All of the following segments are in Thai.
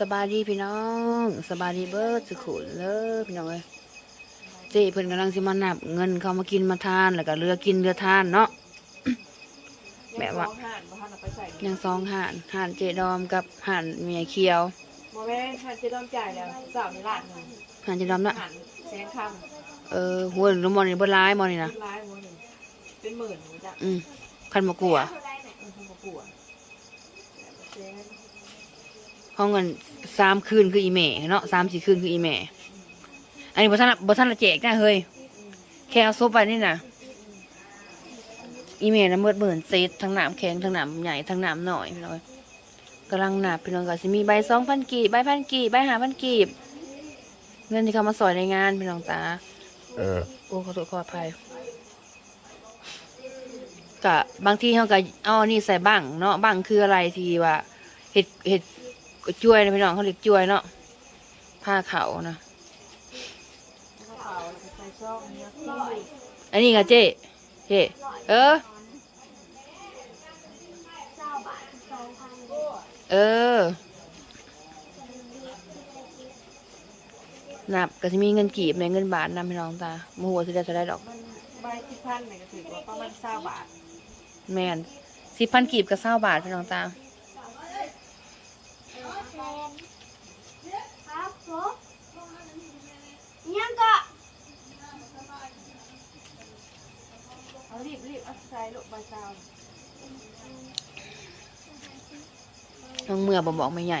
สบายดีพี่น้องสบายดีเบิร์ดสุขุนเลยพี่น้องเอ้ยเจ๊เพิ่นกำลังสิมานับ เงินเขามากินมาทานแล้วก็เรือกินเรือทานเนาะแบบว่ายังสองห่านบ่ทันเอาไปใส่ยังสองห่านห่านเจดอมกับห่านเมียเขียวบ่แม่นห่านจะต้องจ่ายแล้วสาวในร้านหนึงห่านเจดอมนะห่านแสนคเออหัวหรือมอนี่เบิดร้ายมอนี่ำนะเป็นร้ายหมดหนึ่งเป็นหมื่นหมดจ้ะอืมคันบ่กลัวเออทำบ่กลัวแสน ห้องเงินสามคืนคืออีแม่เนาะสามสี่คืนคืออีแม่ อันนี้บ่ทันบ่ทันละแจกนะเฮ้ยแค่เอาซุปไปนี่น่ะอีเมลนะเมื่อหมื่นเซตทั้งหนามแข็งทั้งหนามใหญ่ทั้งหนามหน่อยพี่น้อยกำลังหนาพี่น้องก็สิมีใบสองพันกีบใบพันกีบใบห้าพันกีบ เงินที่เขามาสอยในงานพี่น้องจ้าเออโอ้ขอโทษขออภัยกะบางทีเขาก็เอาอันนี่ใส่บังเนาะบังคืออะไรที่ว่าเห็ดเห็ด จ้วยนะพี่น้องเขาเรียกจ้วยเนาะผ้าเขาวนะกระเป๋าแล้วก็ใส่ซองเนื้อที่อันนี้ไงเจ๊เจ๊เออ เออ นับก็จะมีเงินกีบในเงินบาทนำพี่น้องตาโมโหสิได้จะได้ดอกมันใบที่พันเนี่ยก็ถือว่าประมาณ20บาท แมนสิพันกีบกับเศร้าบาทพี่น้องตา ครับผม ยังก็เอารีบรีบเอาใส่ลูกใบซาวน้องเมื่อบอกบอกไม่ใหญ่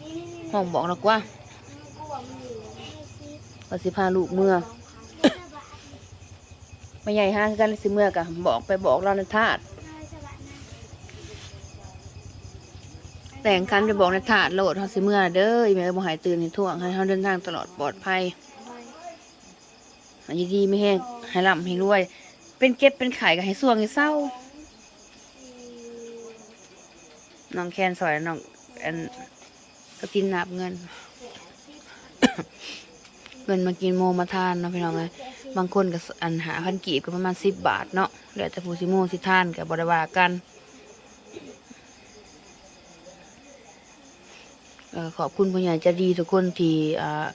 นี่นี่นี่ห้องบอกนักว่ากูว่ามันอยู่ในซีว่าสิพาลูกเมื่อไม่ใหญ่ห้าคือกันเลยสิเมื่อกะบอกไปบอกเราในธาตุ แต่งคันไปบอกในถาดโหลดเขาสิเมื่อเด้ออีเมลบ่ใหายตื่นให้ท่วงให้เขาเดินทางตลอดปลอดภัยอันนี้ดีไม่แห้งให้ร่ำให้รวย เป็นเก็บเป็นไข่ก็ให้ส่วงให้เศร้าน้องแคนสอยน้องอันก็กินนับเงิน เงินมากินโมมาทานเนาะพี่น้องเลยบางคนก็อันหาพันกีบก็ประมาณสิบบาทเนาะแล้วแต่ผู้สิโมสิทานกับบริวากันเอ่อ ขอบคุณผู้ใหญ่ใจะดีทุกคนที่อ่า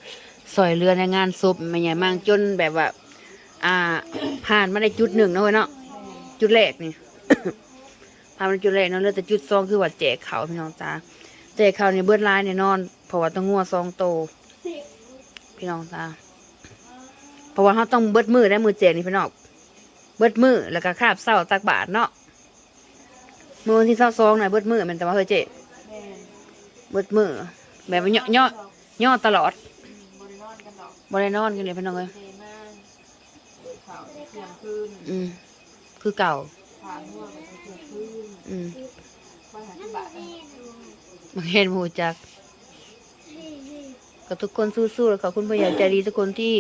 สอยเรือในงานศพไม่ใหญ่มากจนแบบว่า อ่า ผ่านมาได้จุดหนึ่งนะเว้ยเนาะจุดแรกนี่ผ่านมาได้จุดแรกเนาะแล้วแต่จุดสองคือว่าแจกเขาพี่น้องจ้าแจกเขาในเบิร์ดไลายแน่นอนเพราะว่าต้องงัวซองโต พี่น้องจ้าเพราะว่าเขาต้องเบิดมือได้มือแจกนี่พี่น้องเบิดมือแล้วก็คาบเศร้าตักบาทเนาะมือวันที่เศร้าซองหน่ะเบิดมือมันแต่ว่าเฮ้ยเจ๊ เบิดมือแบบว่าย่อย่อย่อตลอดบ่ได้นอนกันดอกบ่ได้นอนกันเลยพี่น้องเลยเทมากข่าวเที่ยงคืนอืมคือเก่า ผ่านหัวกันเที่ยงคืนอืมไปหาที่บาทนะมาเห็นหมูจัก ก็ทุกคนสู้ๆแล้วขอบคุณผู้ใหญ่ใจดีทุกคนที่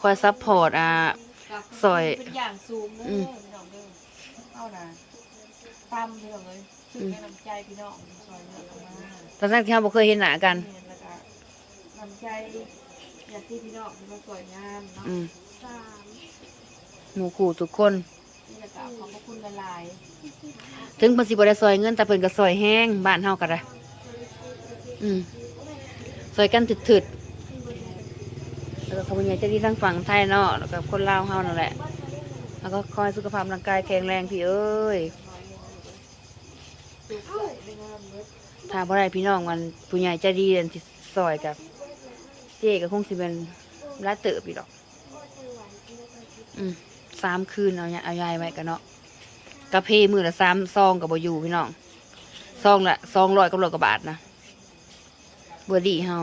คอยซัพพอร์ตอ่า ซอยเป็นอย่างสูงเด้อือม พี่น้องเด้อเอานะตามพี่น้องเลย สื่อแนะนำใจพี่น้องซอยเลือกเอามาตอนแรกที่เราบ่เคยเห็นหน้ากัน เนี่ยแล้วก็นำใจอยากที่พี่น้องที่มาสวยงามเนาะอืมสามหมู่คู่ทุกคน นี่จะกล่าวขอบพระคุณละลายถึงเพิ่นสิบ่ได้ซอยเงินแต่เพิ่นก็ซอยแห้งบ้านเฮาก็ได้อืมซอยกันถึดๆแล้วก็ขอบคุณใหญ่ใจดีทั้งฝั่งไทยเนาะแล้วก็คนลาวเฮานั่นแหละ แล้วก็คอยสุขภาพร่างกายแข็งแรงพี่เอ้ย สุขใจไม่งามเบิด ถ้าบ่ได้พี่น้องมันผู้ใหญ่ใจดีอันที่ซอยกับเจ๊ก็คงสิเป็นร้านเติบอีกดอก อืมสามคืนเอายเอายายไว้กันเนาะกระเพมือละสามซองกับบอยู่พี่น้องซองละซองร้อยกับร้อยกว่าบาทนะบอดีเฮา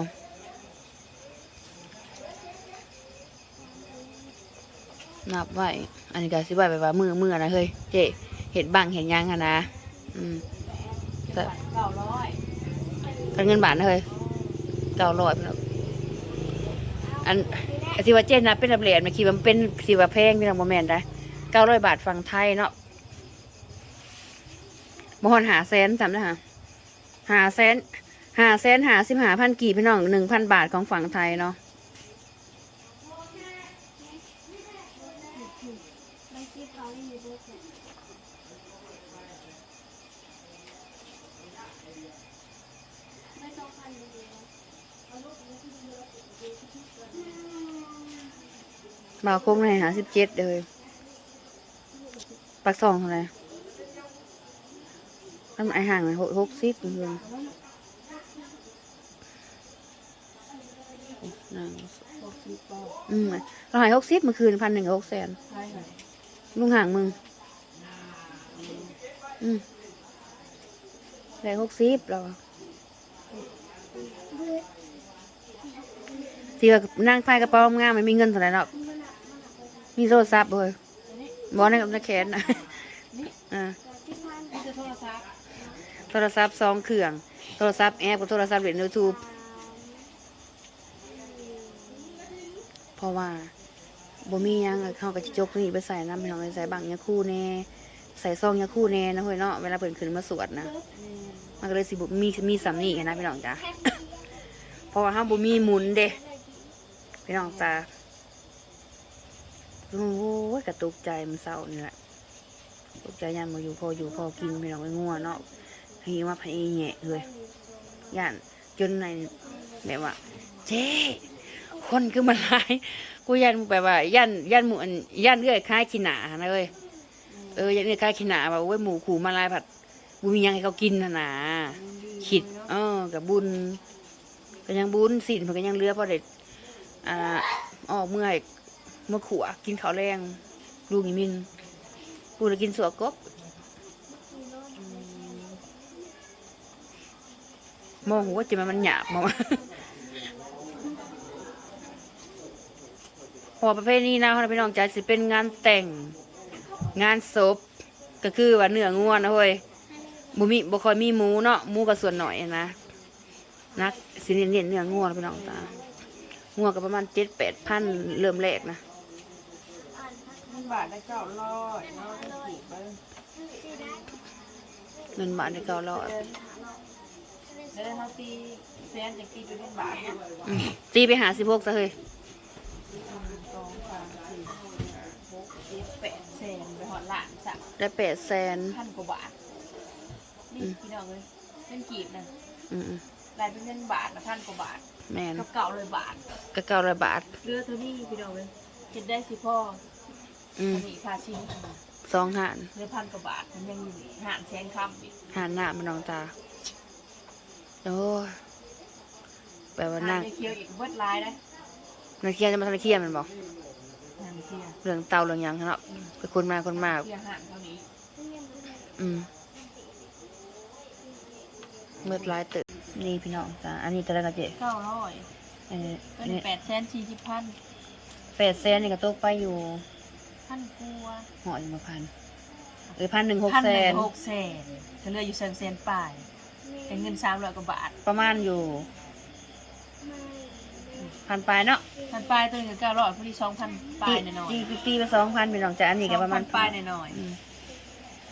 นับไว้ อันนี้ก็สิไว้ไปว่ามือมือนะเฮ้ยเจ๊เห็ดบังเห็ดยังอะนะ อืม แต่บาทเก้าร้อยเป็นเงินบาทนะเฮ้ยเก้าร้อยพี่น้องอันอันที่ว่าเจ๊นับเป็นระเหรียญมาคิดว่ามันเป็นสิว่าแพงพี่น้องโมแมนได้เก้าร้อยบาทฝั่งไทยเนาะบฮอนหาแสนจำได้ฮะหาแสนหาแสนหาสิบหาพันกี่พี่น้องหนึ่งพันบาทของฝั่งไทยเนาะ ไม่คิดเขาไม่มีเบอร์เสร็จบ่าวคงในหาสิบเจ็ดเลยปักซองเท่าไหร่ทำไอห่างเลยหกสิบเพื่อนนั่งหกสิบปออืมเราหายหกสิบเมื่อคืนพันหนึ่งหกแสนใช่ไหมลุงห่างมึง อืม ได้หกสิบเราอะที่ว่านั่งพายกระเป๋างามมันมีเงินเท่าไหร่หรอก มีโทรศัพท์เลยบอในกับในแขนนะอ่านี่จะโทรศัพท์โทรศัพท์สองเครื่อง โทรศัพท์แอปกับโทรศัพท์เล่นยูทูบเพราะว่าบ่มีหยังเขาก็จะจกนี่ไปใส่น้ำพี่น้องใส่บังยาคู่แน่ ใส่ซองยาคู่แน่นะเฮ้ยเนาะเวลาเปิดขึ้นมาสวดนะ มันก็เลยสิบ่มีมีสำนีนะพี่น้องจ้ะเพราะว่าห้าบ่มีหมุนเด้พี่น้องจ้ะโอ้ยกระตุกใจมันเศร้านี่แหละตกใจยันมาอยู่พออยู่พอกินพี่น้องไปงัวเนาะฮีมาพะเอแหะเลยย่านจนในแบบว่าเจ๊คนคือมันร้ายกูยันแบบว่ายันยันหมูอันยันเอื้อยคล้ายขี้หนานะเลยเออยันเอื้อยคล้ายขี้หนาว่าโอ้ยหมูขู่มาลายผัด บุมีหยังให้เขากินนะนะขิดเออกับบุญก็ยังบุญสินมันก็ยังเหลือพอเด็ดอ่าออกเมื่อยเมื่อขัวกินข้าวแรงลูกอีมินกูเลยกินสัวกบมองหัวจะมันมันหยาบมาวะพอประเภทนี้นะพี่น้องจ๋าสิเป็นงานแต่งงานศพก็คือว่าเนื้องัวนะเว้ย บุมีบ่ค่อยมีหมูเนาะหมูก็ส่วนหน่อยนะนักสิเน้นๆเนื้องัวพี่น้องตางัวก็ประมาณเจ็ดแปดพันเริ่มแรกนะมันบาทได้เก้าร้อยเนาะต้องขีดไปเงินบาทในเก้าร้อยเดินเท่าตีแสนจากตีไปเป็นบาทหนึ่งอืมตีไปหาสิบหกซะเฮ้ยสองสามสี่หกเจ็ดแปดแสนไปหอดหลานสักได้แปดแสนพันกว่าบาท นี่พี่น้องเลยเงินกีบนะอืมรายเป็นเงินบาทนะพันกว่าบาทๆแมนกับเก่าเลยบาทก็เก้าร้อยบาท เรือเท่านี้พี่น้องเลยเห็นได้สิพ่ออืมอันนี้พาชิมสองหานเรือพันกว่าบาทมันยังอยู่นี่หารแสนคำอีกหานหน้ามันน้องตาโอ้ยแปลว่าหารนั่งในเคียวอีกเบิดลายได้นักเคียนจะมาทำนักเคียนมันบอกหารเคียวเรื่องเตาเรื่องหยังเนาะไปคนมาคนมา เคียวหารเท่านี้อืม เมื่อลายตึกนี่พี่น้องจ้าอันนี้ตะละกะเจเก้าร้อยเออเป็นนี่แปดแสนสี่สิบพันแปดแสนนี่ก็ตกไปอยู่พันกลัวหออยู่มาพันหรือพันหนึ่งหกพันแสหนึ่นงหกแสนก็เหลืออยู่แสนแสนปลายเป็นเงินสามร้อยกว่าบาท ประมาณอยู่พันปลายเนาะพันปลายตัวหนึงเก้าร้อยพอดีสองพันปลายหน่อยตีตีตีไปสองพันพี่น้องจ้าอันๆนี้ก็ประมาณ2,000ปลายหน่อย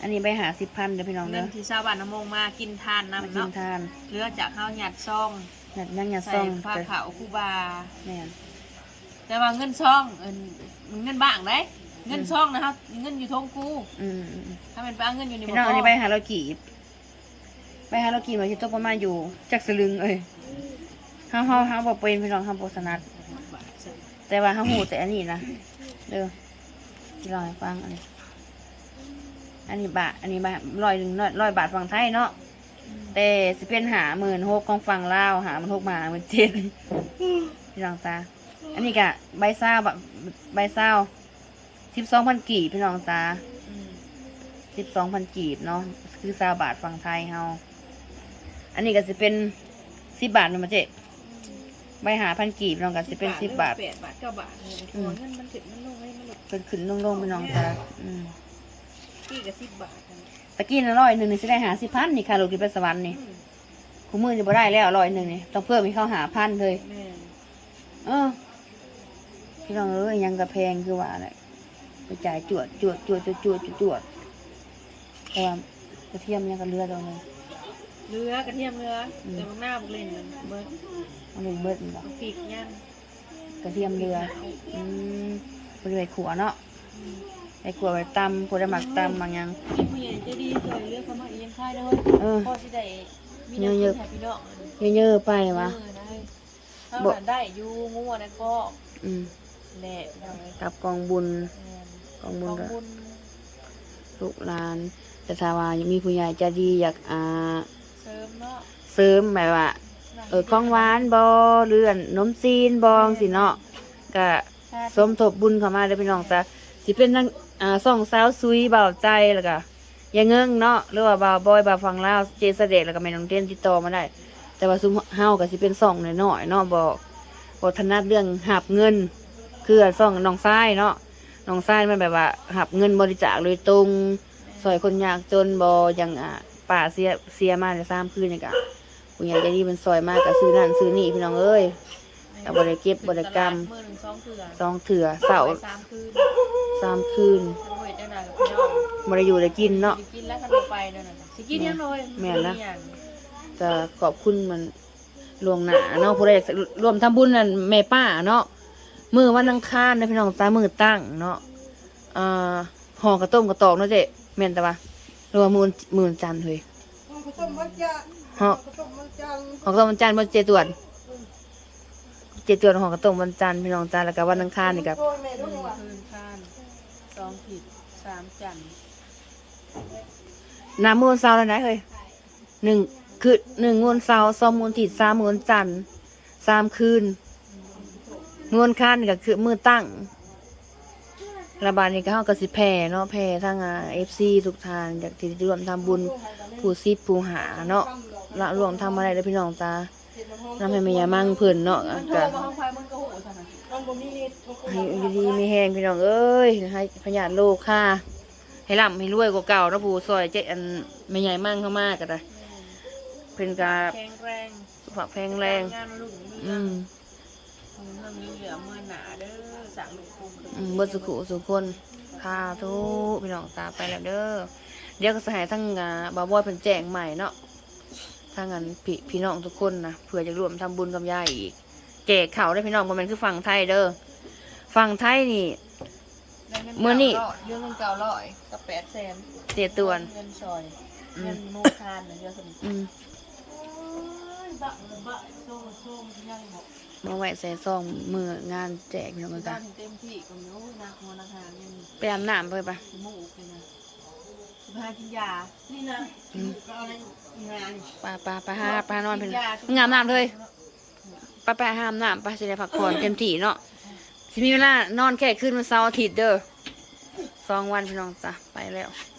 อืมอันนี้ไปหาสิบพันเดี๋ยวพี่น้องๆเงิเด้นอที่ชาวบ้านน้ำมงมากินทานมาน้ำกินเนาะทานเหลือจากข้าวหยัดซอง หยัดนั่งหยัดใส่ซ่องผ้าไปขาวคูบา แม่น แต่ว่าเงินซองเอิ้นเงินบ้างได้เงินซองนะครับเงินอยู่ทงกูอืมอืมอืมถ้าเป็นไปเอาเงินอยู่ในพี่น้องอันนี้ไปหาเรากีบไปหาเรากีบมาที่ตกประมาณอยู่จักสลึงเอ้ยเฮาเฮาเฮาบอกเป็นพี่น้องเฮาบ่สนัดแต่ว่าเฮาฮู้แต่อันนี้นะเด้อที่เล่าให้ฟังอันนี้ อันนี้บาท อันนี้บาทร้อยหนึ่งร้อยร้อยบาทฝั่งไทยเนาะ แต่สิเป็นหาหมื่นหกของฝั่งลาวหามันหกมาหมื่นเจ็ดพี่น้องตาอันนี้กะใบซ่าวบะใบซ่าวสิบสองพันกีบพี่น้องตาอืมสิบสองพันกีบเนาะ คือซาบาทฝั่งไทยเฮา อันนี้ก็สิเป็นสิบบาทมันมาเจ๊ใบหาพันกีบน้องก็สิเป็นสิบบาทแปดบาทเก้าบาทเนี่ยอืมเงินมันถึงมันลงให้มันหลุดเป็นขึ้นลงๆพี่น้องตาอืม กี่กับสิบบาทนะตะกี้น่ะร้อยหนึ่งนี่สิได้หาสิบพันนี่ค่ะลูกกินไปสวรรค์นี่อืมคู่มือจะบ่ได้แล้วร้อยหนึ่งนี่ต้องเพิ่มให้เขาหาพันเลยแม่นเออพี่น้องเอ้ยยังกระแพงคือว่าอะไรไปจ่ายจวดจวดจวดจวดจวดจวดจวดเพราะว่ากระเทียมยังกับเรือตรงนึงเรือกระเทียมเรืออืมแต่บางหน้าบุกเล่นมันเบิร์ดมันเลยเบิดนี่บ่บางปีกย่างกระเทียมเรืออืมบริเวณขัวเนาะ ไอ้ขัวไว้ตำขัวได้หมักตำบางอย่างที่ผู้ใหญ่ใจะดีเคยเลือกเขามาเอียงค่ายด้วยเออพ่อที่ได้มีน้ำเยอะพี่น้องเยอะๆไปเอวะอได้ถ้ามันได้อยู่งูนะก็อืมแหละเอาไว้กับกองบุญแม่นกองบุญของก็บุญลูกหลานแต่ถ้าว่ายังมีผู้ใหญ่ใจะดีอยากอ่าเสริมเนาะเสริมแบบว่าเออของหวานบอหรืออันนมจีนบองสิเนาะก็สมทบบุญเข้ามาเด้อพี่น้องจ้ะสิเป็นนั่ง อ่าส่องสาวซุยเบาใจแล้วก็อยังเงิงเนาะหรือว่าบาวบอยบาวฟังลาวเจเสด็จแล้วก็แม่น้องเต้นติดต่อมาได้ แต่ว่าซุมเฮาก็สิเป็นส่องน้อยๆเนาะบ่บ่ถนัดเรื่องหับเงิน คือส่องน้องทรายเนาะน้องทรายมันแบบว่าหับเงินบริจาคโดยตรงซอยคนยากจนบ่อย่างอ่าป่าเสียเสียมาในสามคืนนี่ก็ผู้ใหญ่ใจดีเป็นซอยมากก็ซื้อนั่นซื้อนี่พี่น้องเอ้ย แต่บ่ได้เก็บบ่ได้กำมือหนึ่งสองเถื่อสองเถื่อเสาไปสามคืนสามคืนโอ้ยเจ้านายกับพี่น้องบ่ได้อยู่ได้กินเนาะสิกินแล้วขนมไปนั่นน่ะสิกินยังเลยแม่นนะมีอย่างก็ขอบคุณมันลวงหน้าเนาะผู้ใดอยากรวมทำบุญนั่นแม่ป้าเนาะมื้อวันอังคารนะพี่น้องตามือตั้งเนาะอ่าห่อกระต้มกระตอกเนาะเจ๊แม่นแต่ว่าหรือว่ามื้อมื้อวันจันทร์เฮ้ยข้าวต้มมันจะห่อข้าวต้มมันจังห่อกระต้มวันจันทร์บ่เจตวน เจตวนห่อกระต้มวันจันทร์พี่น้องจ้าแล้วก็วันอังคารนี่ก็โอ้ยแม่หรู้นึ่ยังงวะคืนข้านสองผิดสามจันทร์น้ำมูลเสาแล้วนะเฮ้ยหนึ่งคือหนึ่งมูลเสาสองมูลถิดสามมูลจันทร์สามคืนมูลคันก็คือมือตั้งระบาดนี้ก็เฮาก็สิแผ่เนาะแผ่ทางอ่า FC ทุกทานอยากที่จะร่วมทำบุญผู้ซิดผู้หาเนาะละรวมทำอะไรเด้อพี่น้องตา นำให้แม่ยามั่งเพิ่นเนาะมันโทรก็มาห้องไฟมันให้อยู่ดีมีแห้งพี่น้องเอ้ยให้พญาโลกค่ะ ให้ร่ำให้รวยกว่าเก่านาะผู้ซอยเจ๊อันแม่ใหญ่มั่งเข้ามาก็ได้เพิ่นก็แข็งแรงฝักแพงแรง อืมเมื่อหนาเด้อสั่งลูกคุมอืมเบิดสุขุสุขคนค่ะทุกพี่น้องตาไปแล้วเด้อเดี๋ยวก็สหายทั้งอ่าบาวบอยเพิ่นแจ้งใหม่เนาะ ทางอันพี่พี่น้องทุกคนนะเผื่อจะรวมทำบุญกับยายอีกแจกข่าวได้อพี่น้องบ่แม่นคือฝั่งไทยเด้อฝั่งไทยนี่ เมื่อนี่ เรื่องเงินเก่าร้อยกับแปดแสนเสียต่วนเงินซอยอืมเงินโมคานเนี่ยเยอะสนิทอืมบะบะโซ่โซ่ยังบอกมาไว้ใส่ซองมืองานแจกพี่น้องบ้ากันนเต็มที่ก็มีโอ้ยนักมอนาคาเนี่ยมีไปอาบน้ำไปปะขี้มูกเลยนะสิ พากินยา นี่นะอืมก็เอาอะไรงานปลาปลาปลาหาปลานอนเพิ่นมึงอาบน้ำเลยป้าแปะห้ามน้ำป้าจะได้พักผ่อนเต็มที่เนาะสิมีเวลานอนแค่คืนวันเสาร์อาทิตย์เด้อสองวันพี่น้องจ้ะไปแล้วเ